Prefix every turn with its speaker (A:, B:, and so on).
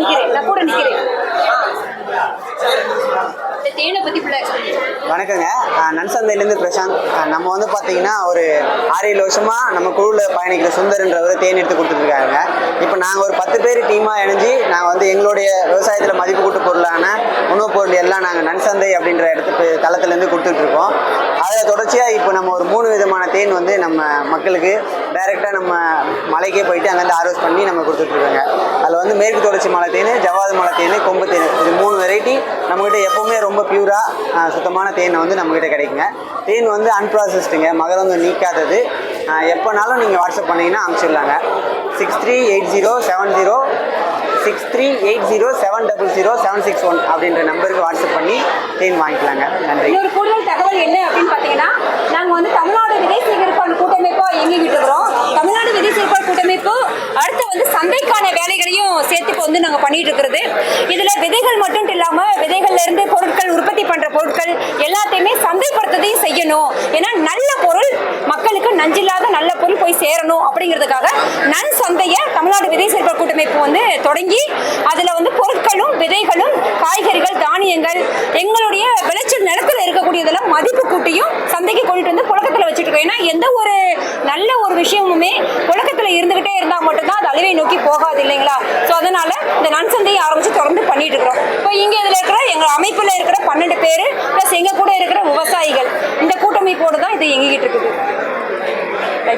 A: நிக்கிறேன் நான் கூட நிக்கிறேன் இந்த தேனை பத்தி ஃபுல்லா எக்ஸ்பிளைன்
B: வணக்கங்க. நன்சந்தையிலேருந்து பிரசாந்த். நம்ம வந்து பார்த்தீங்கன்னா ஒரு ஆறு ஏழு வருஷமாக நம்ம குழுவில் பயணிக்கிற சுந்தர்ன்றவர் தேன் எடுத்து கொடுத்துட்ருக்காங்க இப்போ நாங்கள் ஒரு பத்து பேர் டீமாக இணைஞ்சு நாங்கள் வந்து எங்களுடைய விவசாயத்தில் மதிப்பு கூட்டு பொருளான உணவுப் பொருள் எல்லாம் நாங்கள் நன்சந்தை அப்படின்ற இடத்துக்கு தளத்துலேருந்து கொடுத்துட்ருக்கோம். அதில் தொடர்ச்சியாக இப்போ நம்ம ஒரு மூணு விதமான தேன் வந்து நம்ம மக்களுக்கு டைரெக்டாக நம்ம மலைக்கே போயிட்டு அங்கேருந்து ஆர்வஸ் பண்ணி நம்ம கொடுத்துட்ருக்காங்க அதில் வந்து மேற்கு தொடர்ச்சி மலை தேன் ஜவ்வாது மலை தேன் கொம்பு தேன். இது மூணு வெரைட்டி நம்மக்கிட்ட எப்போவுமே ரொம்ப பியூராக சுத்தமான தேனை வந்து நம்மக்கிட்ட கிடைக்குங்க. தேன் வந்து அன்ப்ராசஸ்டுங்க மகரந்தம் நீக்காதது. எப்போனாலும் நீங்கள் வாட்ஸ்அப் பண்ணீங்கன்னா அனுப்பிச்சிடலாங்க. Six three eight zero seven zero six three eight zero seven double zero seven six one அப்படின்ற நம்பருக்கு வாட்ஸ்அப் பண்ணி தேன் வாங்கிக்கலாங்க. நன்றி.
A: ஒரு கூடுதல் தகவல் என்ன அப்படின்னு பார்த்தீங்கன்னா நாங்கள் வந்து தமிழ்நாடு விதை சேகரிப்பாளர் கூட்டமைப்பாக இயங்கிக்கிட்டு இருக்கிறோம். தமிழ்நாடு விதை சேகரிப்பாளர் கூட்டமைப்பு அடுத்து வந்து சந்தைக்கான வேலைகளையும் சேர்த்து இப்போ வந்து நாங்கள் பண்ணிட்டு இருக்கிறது. இதில் விதைகள் மட்டும் இல்லாமல் விதைகள்ல இருந்து பொருட்கள் உற்பத்தி பண்ணுற பொருட்கள் எல்லாத்தையுமே சந்தைப்படுத்துறதையும் செய்யணும். ஏன்னா நல்ல பொருள் மக்களுக்கு நஞ்சில்லாத போய் சேரணும் அப்படிங்கிறதுக்காக நன் சந்தையை தமிழ்நாடு விதை சேர்ப்ப கூட்டமைப்பு வந்து தொடங்கி அதில் வந்து பொருட்களும் விதைகளும் காய்கறிகள் தானியங்கள் எங்களுடைய விளைச்சல் நிலத்தில் இருக்கக்கூடியதெல்லாம் மதிப்பு கூட்டியும் சந்தைக்கு கொண்டுட்டு வந்து புழக்கத்தில் வச்சுட்டு இருக்கோம். ஏன்னா எந்த ஒரு நல்ல ஒரு விஷயமுமே புழக்கத்தில் இருந்துக்கிட்டே இருந்தால் மட்டும்தான் அது அழிவை நோக்கி போகாது இல்லைங்களா? ஸோ அதனால் இந்த நன் சந்தையை ஆரம்பித்து தொடர்ந்து பண்ணிட்டு இருக்கிறோம். இப்போ இங்கே இதில் இருக்கிற எங்கள் அமைப்பில் இருக்கிற பன்னெண்டு பேர் ப்ளஸ் எங்கள் கூட இருக்கிற விவசாயிகள் இந்த கூட்டமைப்போடு தான் இது இயங்கிக்கிட்டு இருக்குது.